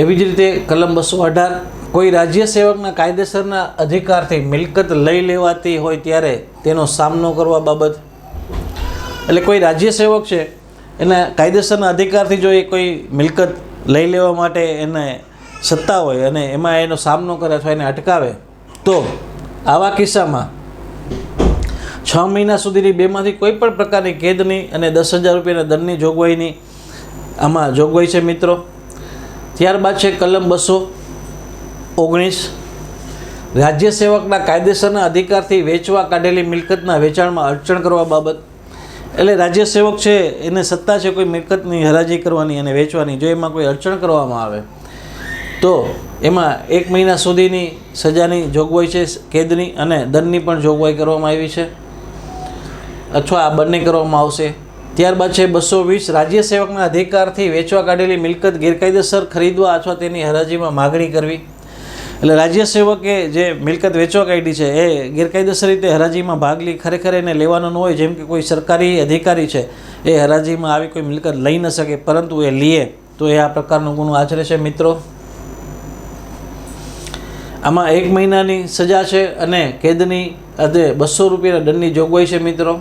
એવી જ રીતે કલમ બસો અઢાર કોઈ રાજ્ય સેવકના કાયદેસરના અધિકારથી મિલકત લઈ લેવાતી હોય ત્યારે તેનો સામનો કરવા બાબત. એટલે કોઈ રાજ્ય સેવક છે, એના કાયદેસરના અધિકારથી જો એ કોઈ મિલકત લઈ લેવા માટે એને સત્તા હોય અને એમાં એનો સામનો કરે અથવા એને અટકાવે, તો આવા કિસ્સામાં છ મહિના સુધીની બેમાંથી કોઈ પણ પ્રકારની કેદની અને દસ હજાર રૂપિયાના દંડની જોગવાઈની આમાં જોગવાઈ છે મિત્રો. ત્યારબાદ છે કલમ બસો ઓગણીસ. રાજ્ય સેવકના કાયદેસરના અધિકારથી વેચવા કાઢેલી મિલકતના વેચાણમાં અડચણ કરવા બાબત. એટલે રાજ્ય સેવક છે, એને સત્તા છે કોઈ મિલકતની હરાજી કરવાની અને વેચવાની, જો એમાં કોઈ અડચણ કરવામાં આવે, તો એમાં એક મહિના સુધીની સજાની જોગવાઈ છે, કેદની અને દંડની પણ જોગવાઈ કરવામાં આવી છે. અથવા આ બંને કરવામાં આવશે. ત્યારબાદ છે બસો વીસ. રાજ્ય સેવકના અધિકારથી વેચવા કાઢેલી મિલકત ગેરકાયદેસર ખરીદવા અથવા તેની હરાજીમાં માગણી કરવી. એટલે રાજ્ય સેવકે જે મિલકત વેચવા કાઢી છે, એ ગેરકાયદેસર રીતે હરાજીમાં ભાગ લઈ ખરેખર એને લેવાનો ન હોય, જેમ કે કોઈ સરકારી અધિકારી છે, એ હરાજીમાં આવી કોઈ મિલકત લઈ ન શકે, પરંતુ એ લીએ તો એ આ પ્રકારનો ગુનો આચરે છે, મિત્રો. આમાં એક મહિનાની સજા છે અને કેદની અધે બસો રૂપિયાના દંડની જોગવાઈ છે, મિત્રો.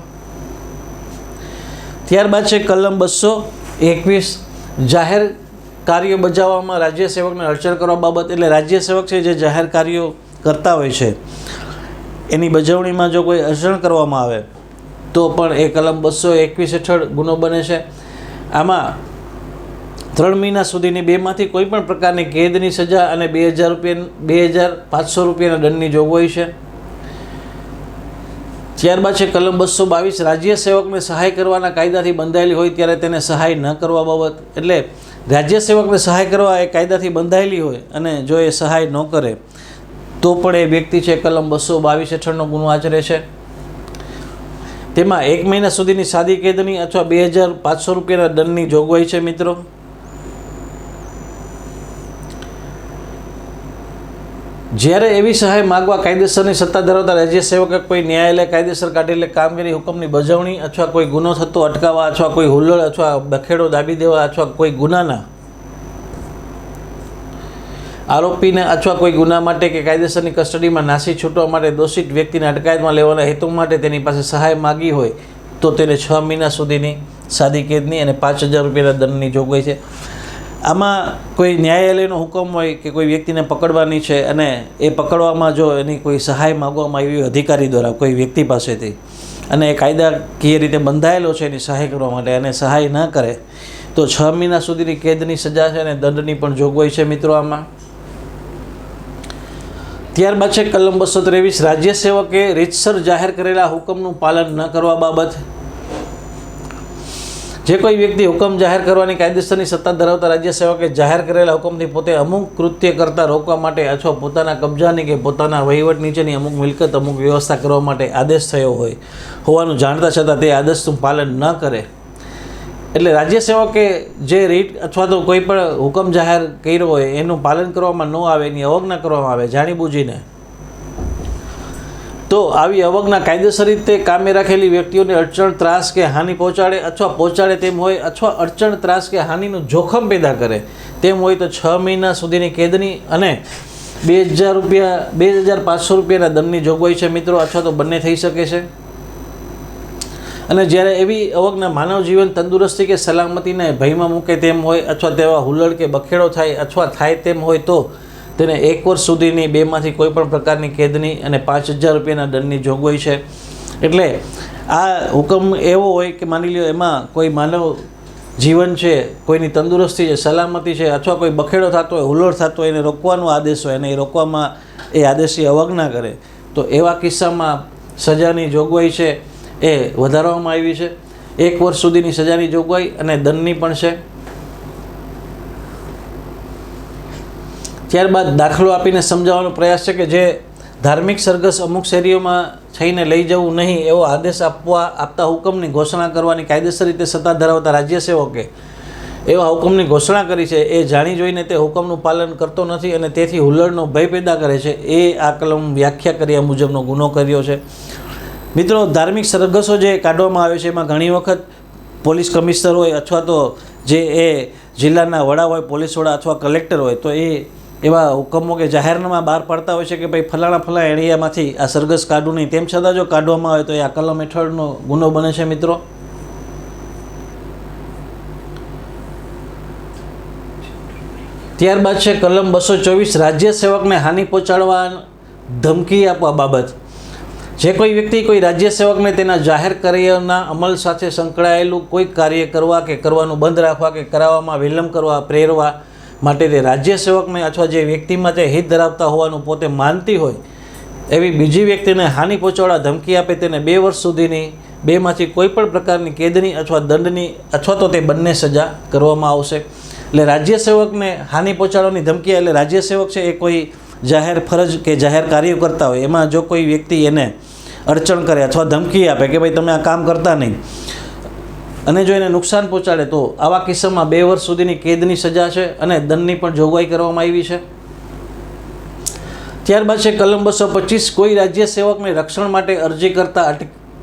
ત્યારબાદ છે કલમ બસો એકવીસ. જાહેર કાર્યો બજાવવામાં રાજ્ય સેવકને અડચણ કરવા બાબત એટલે રાજ્ય સેવક છે જે જાહેર કાર્યો કરતા હોય છે. એની બજવણીમાં જો કોઈ અડચણ કરવામાં આવે, તો પણ એ કલમ બસો એકવીસ હેઠળ ગુનો બને છે. આમાં ત્રણ મહિના સુધીની બેમાંથી કોઈ પણ પ્રકારની કેદની સજા અને બે હજાર રૂપિયા બે હજાર પાંચસો રૂપિયાના દંડની જોગવાઈ છે. ત્યારબાદ છે કલમ બસો બાવીસ, રાજ્ય સેવકને સહાય કરવાના કાયદાથી બંધાયેલી હોય ત્યારે તેને સહાય ન કરવા બાબત. એટલે રાજ્ય સેવકને સહાય કરવા એ કાયદાથી બંધાયેલી હોય અને જો એ સહાય ન કરે, તો પણ એ વ્યક્તિ છે કલમ બસો બાવીસ હેઠળનો ગુનો આચરે છે. તેમાં એક મહિના સુધીની સાદી કેદની અથવા બે હજાર પાંચસો રૂપિયાના દંડની જોગવાઈ છે મિત્રો. જ્યારે એવી સહાય માગવા કાયદેસરની સત્તા ધરાવતા રાજ્ય સેવકે કોઈ ન્યાયાલય કાયદેસર કાઢેલી કામગીરી હુકમની બજવણી અથવા કોઈ ગુનો થતો અટકાવવા અથવા કોઈ હુલ્લડ અથવા બખેડો દાબી દેવા અથવા કોઈ ગુનાના આરોપીને અથવા કોઈ ગુના માટે કે કાયદેસરની કસ્ટડીમાં નાસી છૂટવા માટે દોષિત વ્યક્તિને અટકાયતમાં લેવાના હેતુ માટે તેની પાસે સહાય માગી હોય તો તેને છ મહિના સુધીની સાદી કેદની અને પાંચ હજાર રૂપિયાના દંડની જોગવાઈ છે. આમાં કોઈ ન્યાયાલયનો હુકમ હોય કે કોઈ વ્યક્તિને પકડવાની છે અને એ પકડવામાં જો એની કોઈ સહાય માગવામાં આવી અધિકારી દ્વારા કોઈ વ્યક્તિ પાસેથી, અને એ કાયદાકીય રીતે બંધાયેલો છે એની સહાય કરવા માટે અને સહાય ન કરે, તો છ મહિના સુધીની કેદની સજા છે અને દંડની પણ જોગવાઈ છે મિત્રો આમાં. ત્યારબાદ છે કલમ બસો ત્રેવીસ, રાજ્ય સેવકે રીતસર જાહેર કરેલા હુકમનું પાલન ન કરવા બાબત. જે કોઈ વ્યક્તિ હુકમ જાહેર કરવાની કાયદેસરની સત્તા ધરાવતા રાજ્ય સેવકે જાહેર કરેલા હુકમથી પોતે અમુક કૃત્ય કરતા રોકવા માટે અથવા પોતાના કબજાની કે પોતાના વહીવટ નીચેની અમુક મિલકત, અમુક વ્યવસ્થા કરવા માટે આદેશ થયો હોય હોવાનું જાણતા છતાં તે આદેશનું પાલન ન કરે. એટલે રાજ્ય સેવકે જે રીટ અથવા તો કોઈ પણ હુકમ જાહેર કર્યો હોય એનું પાલન કરવામાં ન આવે, એની અવજ્ઞા કરવામાં આવે, જાણીબૂજીને. તો આવી અવજ્ઞા કાયદેસર રીતે કામે રાખેલી વ્યક્તિઓને અડચણ, ત્રાસ કે હાનિ પહોંચાડે અથવા પહોંચાડે તેમ હોય અથવા અડચણ, ત્રાસ કે હાનિનું જોખમ પેદા કરે તેમ હોય તો છ મહિના સુધીની કેદની અને બે હજાર રૂપિયા, બે હજાર પાંચસો રૂપિયાના દંડની જોગવાઈ છે મિત્રો, અથવા તો બંને થઈ શકે છે. અને જ્યારે એવી અવજ્ઞા માનવ જીવન તંદુરસ્તી કે સલામતીને ભયમાં મૂકે તેમ હોય અથવા તેવા હુલ્લડ કે બખેડો થાય અથવા થાય તેમ હોય તો તેને એક વર્ષ સુધીની બેમાંથી કોઈ પણ પ્રકારની કેદની અને પાંચ હજાર રૂપિયાના દંડની જોગવાઈ છે. એટલે આ હુકમ એવો હોય કે માની લ્યો એમાં કોઈ માનવ જીવન છે, કોઈની તંદુરસ્તી છે, સલામતી છે, અથવા કોઈ બખેડો થતો હોય, હુલ્લડ થતો હોય, એને રોકવાનો આદેશ હોય અને એ રોકવામાં એ આદેશની અવગણા કરે, તો એવા કિસ્સામાં સજાની જોગવાઈ છે એ વધારવામાં આવી છે. એક વર્ષ સુધીની સજાની જોગવાઈ અને દંડની પણ છે. ત્યારબાદ દાખલો આપીને સમજાવવાનો પ્રયાસ છે કે જે ધાર્મિક સરઘસ અમુક શેરીઓમાં થઈને લઈ જવું નહીં એવો આદેશ આપવા, આપતા હુકમની ઘોષણા કરવાની કાયદેસર રીતે સત્તા ધરાવતા રાજ્ય સેવકે એવા હુકમની ઘોષણા કરી છે. એ જાણી જોઈને તે હુકમનું પાલન કરતો નથી અને તેથી હુલ્લડનો ભય પેદા કરે છે. એ આ કલમ વ્યાખ્યા કર્યા મુજબનો ગુનો કર્યો છે. મિત્રો, ધાર્મિક સરઘસો જે કાઢવામાં આવે છે, એમાં ઘણી વખત પોલીસ કમિશનર હોય અથવા તો જે એ જિલ્લાના વડા હોય, પોલીસ વડા અથવા કલેક્ટર હોય, તો એ એવા હુકમો કે જાહેરનામા બહાર પાડતા હોય છે કે ભાઈ ફલાણા ફલાણા એરિયામાંથી આ સરઘસ કાઢવું નહીં. તેમ છતાં જો કાઢવામાં આવે તો એ આ કલમ હેઠળનો ગુનો બને છે મિત્રો. ત્યારબાદ છે કલમ બસો ચોવીસ, રાજ્ય સેવકને હાનિ પહોંચાડવા ધમકી આપવા બાબત. જે કોઈ વ્યક્તિ કોઈ રાજ્ય સેવકને તેના જાહેર કાર્યના અમલ સાથે સંકળાયેલું કોઈ કાર્ય કરવા કે કરવાનું બંધ રાખવા કે કરાવવામાં વિલંબ કરવા, પ્રેરવા માટે તે રાજ્ય સેવકને અથવા જે વ્યક્તિ માટે હિત ધરાવતા હોવાનું પોતે માનતી હોય, એવી બીજી વ્યક્તિને હાનિ પહોંચાડવા ધમકી આપે તેને બે વર્ષ સુધીની, બેમાંથી કોઈ પણ પ્રકારની કેદની અથવા દંડની અથવા તો તે બંને સજા કરવામાં આવશે. એટલે રાજ્ય સેવકને હાનિ પહોંચાડવાની ધમકી, એટલે રાજ્ય સેવક છે એ કોઈ જાહેર ફરજ કે જાહેર કાર્યો કરતા હોય, એમાં જો કોઈ વ્યક્તિ એને અડચણ કરે અથવા ધમકી આપે કે ભાઈ તમે આ કામ કરતા નહીં અને જો એને નુકસાન પહોંચાડે તો આવા કિસ્સામાં બે વર્ષ સુધીની કેદની સજા છે અને દંડની પણ જોગવાઈ કરવામાં આવી છે. ત્યારબાદ છે કલમ બસો પચીસ, કોઈ રાજ્ય સેવકને રક્ષણ માટે અરજી કરતા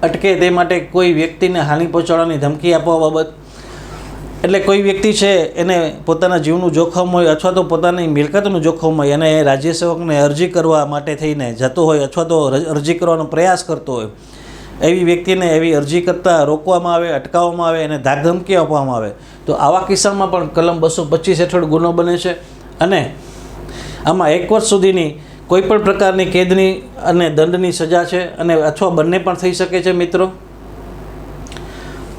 અટકે તે માટે કોઈ વ્યક્તિને હાનિ પહોંચાડવાની ધમકી આપવા બાબત. એટલે કોઈ વ્યક્તિ છે એને પોતાના જીવનું જોખમ હોય અથવા તો પોતાની મિલકતનું જોખમ હોય અને રાજ્ય સેવકને અરજી કરવા માટે થઈને જતો હોય અથવા તો અરજી કરવાનો પ્રયાસ કરતો હોય એવી વ્યક્તિને એવી અરજી કરતાં રોકવામાં આવે, અટકાવવામાં આવે એને ધાકધમકી આપવામાં આવે, તો આવા કિસ્સામાં પણ કલમ બસો પચીસ હેઠળ ગુનો બને છે. અને આમાં એક વર્ષ સુધીની કોઈપણ પ્રકારની કેદની અને દંડની સજા છે અને અથવા બંને પણ થઈ શકે છે મિત્રો.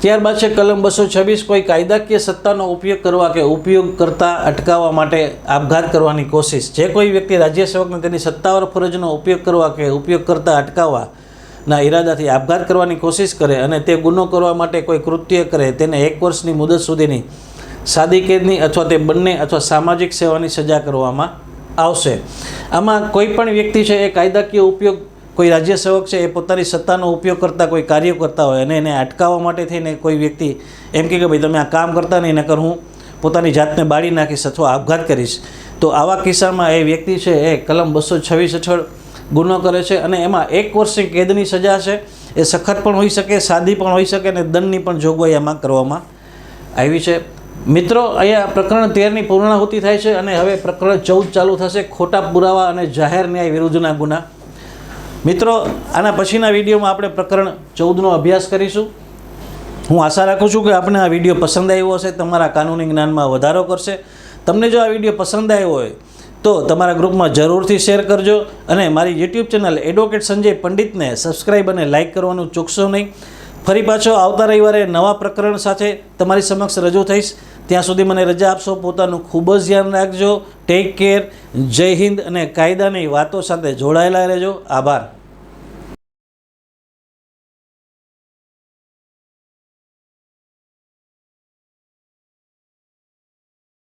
ત્યારબાદ છે કલમ બસો છવ્વીસ, કોઈ કાયદાકીય સત્તાનો ઉપયોગ કરવા કે ઉપયોગ કરતા અટકાવવા માટે આપઘાત કરવાની કોશિશ. જે કોઈ વ્યક્તિ રાજ્ય સેવકને તેની સત્તાવાર ફરજનો ઉપયોગ કરવા કે ઉપયોગ કરતા અટકાવવા ના, ઈરાદાથી આપઘાત કરવાની કોશિશ કરે અને તે ગુનો કરવા માટે કોઈ કૃત્ય કરે, તેને એક વર્ષની મુદત સુધીની સાદી કેદની અથવા તે બંને અથવા સામાજિક સેવાની સજા કરવામાં આવશે. આમાં કોઈ પણ વ્યક્તિ છે, એ કાયદાકીય ઉપયોગ, કોઈ રાજ્ય સેવક છે, એ પોતાની સત્તાનો ઉપયોગ કરતા, કોઈ કાર્ય કરતા હોય અને એને અટકાવવા માટે થઈને કોઈ વ્યક્તિ એમ કે ભાઈ, તમે આ કામ કરતા નહીં, નકર હું પોતાની જાતને બાળી નાખીશ અથવા આપઘાત કરીશ. તો આવા કિસ્સામાં એ વ્યક્તિ છે, એ કલમ બસો છવ્વીસ હેઠળ ગુનો કરે છે અને એમાં એક વર્ષની કેદની સજા છે. એ સખત પણ હોઈ શકે, સાદી પણ હોઈ શકે અને દંડની પણ જોગવાઈ એમાં કરવામાં આવી છે. મિત્રો, અહીંયા પ્રકરણ તેરની પૂર્ણાહુતિ થાય છે અને હવે પ્રકરણ ચૌદ ચાલુ થશે. ખોટા પુરાવા અને જાહેર ન્યાય વિરુદ્ધના ગુના. મિત્રો, આના પછીના વિડીયોમાં આપણે પ્રકરણ ચૌદનો અભ્યાસ કરીશું. હું આશા રાખું છું કે આપને આ વીડિયો પસંદ આવ્યો હશે. તમારા કાનૂની જ્ઞાનમાં વધારો કરશે. તમને જો આ વીડિયો પસંદ આવ્યો હોય તો તમારા ગ્રુપમાં જરૂરથી શેર કરજો અને મારી યુટ્યુબ ચેનલ એડવોકેટ સંજય પંડિતને સબસ્ક્રાઈબ અને લાઇક કરવાનું ચૂકશો નહીં. ફરી પાછો આવતા રવિવારે નવા પ્રકરણ સાથે તમારી સમક્ષ રજૂ થઈશ. ત્યાં સુધી મને રજા આપશો, પોતાનું ખૂબ જ ધ્યાન રાખજો. ટેક કેર જય હિન્દ અને કાયદાની વાતો સાથે જોડાયેલા રહેજો. આભાર.